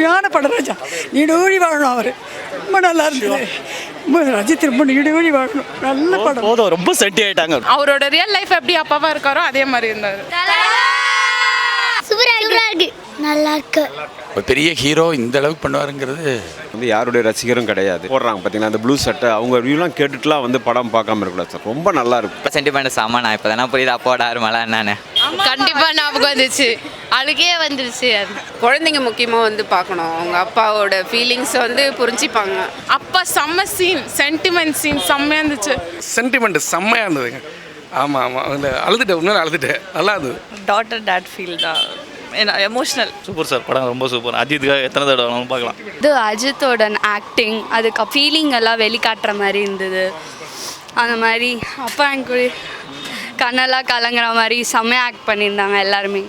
அருமையான படம் ராஜா நீடூழி வாழணும் அவர். ரொம்ப நல்லா இருந்தது. ரொம்ப அஜித் ரொம்ப நீடூழி வாழணும். நல்ல படம். போதும். ரொம்ப செட்டி ஆயிட்டாங்க. அவரோட ரியல் லைஃப் எப்படி அப்பாவா இருக்காரோ அதே மாதிரி இருந்தார். சூப்பரா இருக்கு. நல்லா இருக்கு. ஒரு பெரிய ஹீரோ இந்த அளவுக்கு பண்ணுவாருங்கிறது வந்து யாருடைய ரசிகரும் கிடையாது. போடுறாங்க பார்த்தீங்களா அந்த ப்ளூ சட்டை அவங்க ரிவ்யூலாம் கேட்டுட்டுலாம் வந்து படம் பார்க்காம இருக்கக்கூடாது சார். ரொம்ப நல்லா இருக்கும். இப்போ சென்டிமெண்ட் சாமா நான் இப்போ தானே புரியுது அப்போட ஆறுமலை என்னன்னு கண்டிப்பா ஞாபகம் வந்துச்சு. அழுகே வந்துருச்சு. அது குழந்தைங்க முக்கியமாக வந்து பார்க்கணும். அவங்க அப்பாவோட ஃபீலிங்ஸை வந்து புரிஞ்சுப்பாங்க. அப்பா செம்ம சீன் சென்டிமெண்ட் சீன் செம்மையா இருந்துச்சு. சென்டிமெண்ட் செம்மையாக இருந்ததுங்க. ஆமாம் ஆமாம் அதில் அழுதுட்டேன். உண்மையில அழுதுட்டேன். நல்லா இருந்தது. டாட்டர் டேட் ஃபீல் தான். எமோஷனல் சூப்பர் சார் படம் ரொம்ப சூப்பர் அஜித்துக்காக எத்தனை தடவை வேணாலும் பார்க்கலாம். இது அஜித்தோட ஆக்டிங் அதுக்கு ஃபீலிங் எல்லாம் வெளிக்காட்டுற மாதிரி இருந்தது. அந்த மாதிரி அப்பா எனக்கு ஒரு கண்ணெல்லாம் கலங்குற மாதிரி செம்மையாக ஆக்ட் பண்ணியிருந்தாங்க எல்லாருமே.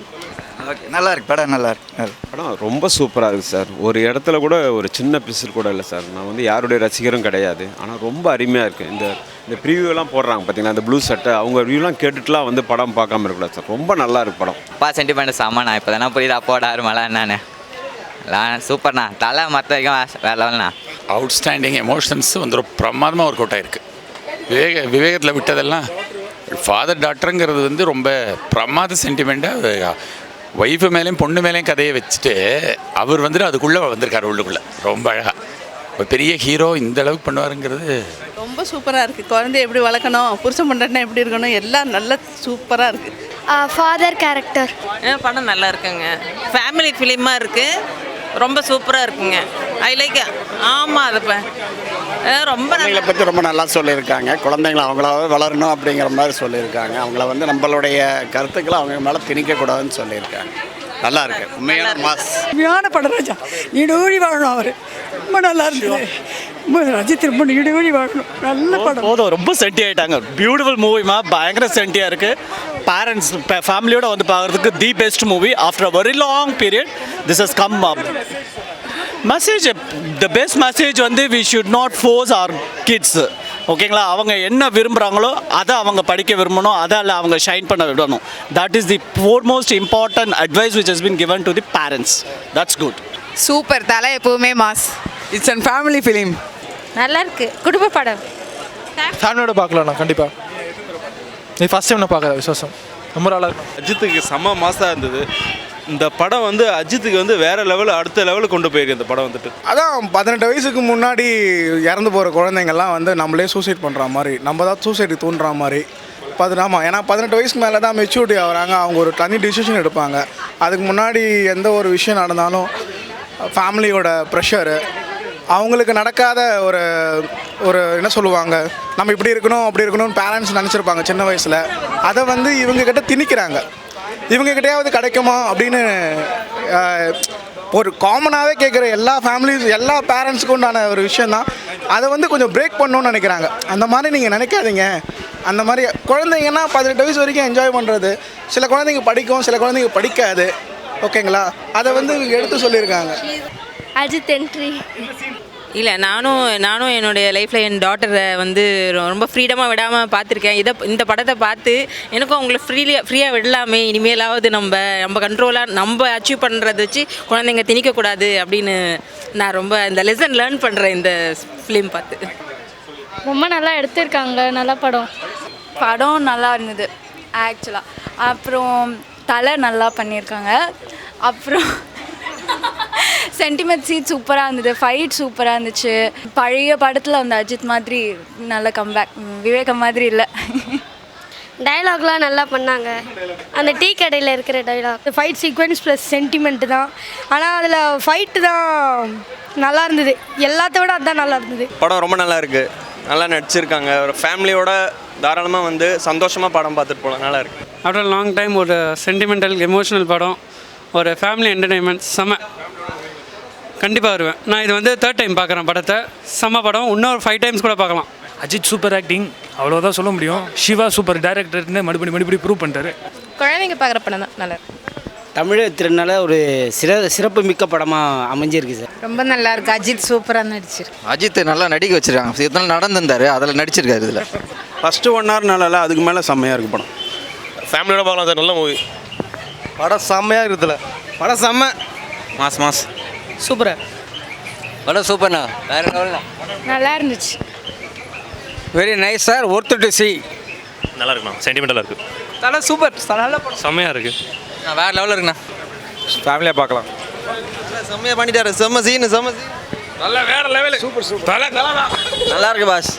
ஓகே நல்லா இருக்கு படம் நல்லா இருக்கு படம் ரொம்ப சூப்பராக இருக்குது சார். ஒரு இடத்துல கூட ஒரு சின்ன பிசில் கூட இல்லை சார். நான் வந்து யாருடைய ரசிகரும் கிடையாது. ஆனால் ரொம்ப அருமையாக இருக்குது இந்த இந்த ப்ரிவியூலாம் போடுறாங்க பார்த்தீங்களா அந்த ப்ளூ சட்டை அவங்க ரிவ்யூலாம் கேட்டுட்டுலாம் வந்து படம் பார்க்காம இருக்கக்கூடாது சார். ரொம்ப நல்லா இருக்கு படம். அப்பா சென்டிமெண்ட் சாமா நான் இப்போ தானே புரியுது? அப்போட ஆறுமலை என்னன்னு. சூப்பர்ண்ணா. தலை மற்ற வரைக்கும் வேற லெவல்ண்ணா. அவுட்ஸ்டாண்டிங் எமோஷன்ஸ் வந்து ரொம்ப பிரமாதமாக ஒர்க் அவுட் ஆயிருக்கு. விவேக விவேகத்தில் விட்டதெல்லாம் ஃபாதர் டாக்டருங்கிறது வந்து ரொம்ப பிரமாத சென்டிமெண்ட்டாக ஒய்ஃபு மேலேயும் பொண்ணு மேலேயும் கதையை வச்சுட்டு அவர் வந்துட்டு அதுக்குள்ளே வந்திருக்காரு உள்ளுக்குள்ளே. ரொம்ப அழகாக ஒரு பெரிய ஹீரோ இந்த அளவுக்கு பண்ணுவாருங்கிறது ரொம்ப சூப்பராக இருக்குது குழந்தைய எப்படி வளர்க்கணும் புருஷன் பண்ணுறதுனா எப்படி இருக்கணும் எல்லாம் நல்ல சூப்பராக இருக்குது ஃபாதர் கேரக்டர் படம் நல்லா இருக்குங்க. ஃபேமிலி ஃபிலிமாக இருக்குது ரொம்ப சூப்பராக இருக்குங்க. ஐ லைக் ஆமாம் அதை ப- அஹ் ரொம்ப நல்லா குழந்தைங்களை பற்றி ரொம்ப நல்லா சொல்லியிருக்காங்க. குழந்தைங்களை அவங்களாவே வளரணும் அப்படிங்கிற மாதிரி சொல்லியிருக்காங்க. அவங்கள வந்து நம்மளுடைய கருத்துக்களை அவங்க மேலே திணிக்கக்கூடாதுன்னு சொல்லியிருக்காங்க. நல்லா இருக்கு. உண்மையான மாஸ். அருமையான படம் ராஜா நீடூழி வாழணும் அவர். ரொம்ப நல்லா இருந்தது. ரொம்ப அஜித் ரொம்ப வாழணும் நல்ல படம். போதும் ரொம்ப செட்டி ஆயிட்டாங்க. பியூட்டிஃபுல் மூவிமா பயங்கர சென்ட்டியாக இருக்கு. பேரண்ட்ஸ் ஃபேமிலியோட வந்து பார்க்கறதுக்கு the best movie after a very long period this has come up message the best message வந்து we should not force our kids ஓகேங்களா அவங்க என்ன விரும்புகிறாங்களோ அதை அவங்க படிக்க விரும்பணும் அதில் அவங்க ஷைன் பண்ண விடணும். That is the foremost important advice which has been given to the parents that's good super Thala எப்பவுமே mass. It's an family film நல்லா இருக்கு குடும்ப படம். ஃபேமிலியோட பார்க்கலாம்ண்ணா கண்டிப்பாக நீ ஃபஸ்ட் டைம் நான் பார்க்குற விசுவாசம். ரொம்ப நல்லா இருக்கும். அஜித்துக்கு செம்ம மாசாக இருந்தது. இந்த படம் வந்து அஜித்துக்கு வந்து வேற லெவல் அடுத்த லெவலுக்கு கொண்டு போயிருக்கு இந்த படம் வந்துட்டு. அதான் பதினெட்டு வயசுக்கு முன்னாடி இறந்து போகிற குழந்தைங்கள்லாம் வந்து நம்மளே சூசைட் பண்ணுற மாதிரி நம்ம தான் சூசைடு தூண்டுற மாதிரி. பதின ஆமாம் ஏன்னா பதினெட்டு வயசுக்கு மேலே தான் மெச்சூரிட்டி ஆகுறாங்க. அவங்க ஒரு தனி டிசிஷன் எடுப்பாங்க. அதுக்கு முன்னாடி எந்த ஒரு விஷயம் நடந்தாலும் ஃபேமிலியோட ப்ரெஷரு அவங்களுக்கு நடக்காத ஒரு ஒரு என்ன சொல்லுவாங்க நம்ம இப்படி இருக்கணும் அப்படி இருக்கணும்னு பேரண்ட்ஸ் நினச்சிருப்பாங்க சின்ன வயசில். அதை வந்து இவங்கக்கிட்ட திணிக்கிறாங்க. இவங்கக்கிட்டையாவது கிடைக்குமா அப்படின்னு ஒரு காமனாகவே கேட்குற எல்லா ஃபேமிலிஸ் எல்லா பேரண்ட்ஸுக்கு உண்டான ஒரு விஷயந்தான் அதை வந்து கொஞ்சம் பிரேக் பண்ணணும்னு நினைக்கிறாங்க. அந்த மாதிரி நீங்கள் நினைக்காதீங்க. அந்த மாதிரி குழந்தைங்கன்னா பதினெட்டு வயசு வரைக்கும் என்ஜாய் பண்ணுறது சில குழந்தைங்க படிக்கும் சில குழந்தைங்க படிக்காது. ஓகேங்களா? அதை வந்து இவங்க எடுத்து சொல்லியிருக்காங்க. அஜித் என்ட்ரி இல்லை நானும் நானும் என்னுடைய லைஃப்பில் என் டாட்டரை வந்து ரொம்ப ஃப்ரீடமாக விடாமல் பார்த்துருக்கேன். இதை இந்த படத்தை பார்த்து எனக்கும் அவங்கள ஃப்ரீலியாக ஃப்ரீயாக விடலாமே இனிமேலாவது நம்ம நம்ம கண்ட்ரோலாக நம்ம அச்சீவ் பண்ணுறத வச்சு குழந்தைங்க திணிக்கக்கூடாது அப்படின்னு நான் ரொம்ப இந்த லெசன் லேர்ன் பண்ணுறேன் இந்த ஃபிலிம் பார்த்து. ரொம்ப நல்லா எடுத்திருக்காங்க நல்ல படம். படம் நல்லா இருந்தது ஆக்சுவலாக அப்புறம் தலை நல்லா பண்ணியிருக்காங்க. அப்புறம் சென்டிமெண்ட் சீட் சூப்பராக இருந்தது ஃபைட் சூப்பராக இருந்துச்சு. பழைய படத்தில் அந்த அஜித் மாதிரி நல்ல கம்பேக் விவேகம் மாதிரி இல்லை. டயலாக்லாம் நல்லா பண்ணாங்க. அந்த டீ கடையில் இருக்கிற dialogue fight sequence plus sentiment தான். ஆனால் அதில் ஃபைட்டு தான் நல்லா இருந்தது. எல்லாத்த விட அதுதான் நல்லா இருந்தது. படம் ரொம்ப நல்லா இருக்கு. நல்லா நடிச்சிருக்காங்க. ஒரு ஃபேமிலியோட தாராளமாக வந்து சந்தோஷமாக படம் பார்த்துட்டு போகலாம் நல்லா இருக்கு. ஆஃப்டர் லாங் டைம் ஒரு சென்டிமெண்டல் எமோஷனல் படம். ஒரு ஃபேமிலி என்டர்டைன்மெண்ட் செம. கண்டிப்பாக வருவேன். நான் இது வந்து தேர்ட் டைம் பார்க்குறேன் படத்தை. செம்ம படம். இன்னொரு ஃபைவ் டைம்ஸ் கூட பார்க்கலாம். அஜித் சூப்பர் ஆக்டிங் அவ்வளோதான் சொல்ல முடியும். சிவா சூப்பர் டேரக்டர்னு மறுபடி மறுபடி ப்ரூவ் பண்ணிட்டாரு. குழந்தைங்க பார்க்குற படம் தான். நல்லா இருக்கு. தமிழ் திருநாள ஒரு சிற சிறப்பு மிக்க படமாக அமைஞ்சிருக்கு சார். ரொம்ப நல்லா இருக்கு. அஜித் சூப்பராக நடிச்சிருக்கு. அஜித் நல்லா நடிக்க வச்சிருக்காங்க. இதெல்லாம் நடந்திருந்தாரு? அதில் நடிச்சிருக்காரு இதில். ஃபஸ்ட்டு ஒன் ஹவர் நல்லா அதுக்கு மேலே செம்மையாக இருக்கு படம். ஃபேமிலியோட பார்க்கலாம் சார். நல்ல மூவி படம் செம்மையாக இருக்குதுல. படம் செம்ம. Mass mass. சூப்பரா. படம் சூப்பர்ண்ணா. வேற லெவல்ண்ணா நல்லா இருந்துச்சு. Very nice sir worth to see நல்லா இருக்குண்ணா. சென்டிமெண்டலாக இருக்குது தலை சூப்பர். நல்ல படம். செம்மையாக இருக்குது வேற லெவலில் இருக்குண்ணா. ஃபேமிலியாக பார்க்கலாம். செம்மையாக பண்ணிட்டாரு. செம்ம சீனு செம்ம சீன் நல்ல வேற லெவலு சூப்பர் சூப்பர். தலை தலை நல்லா இருக்கு பாஸ்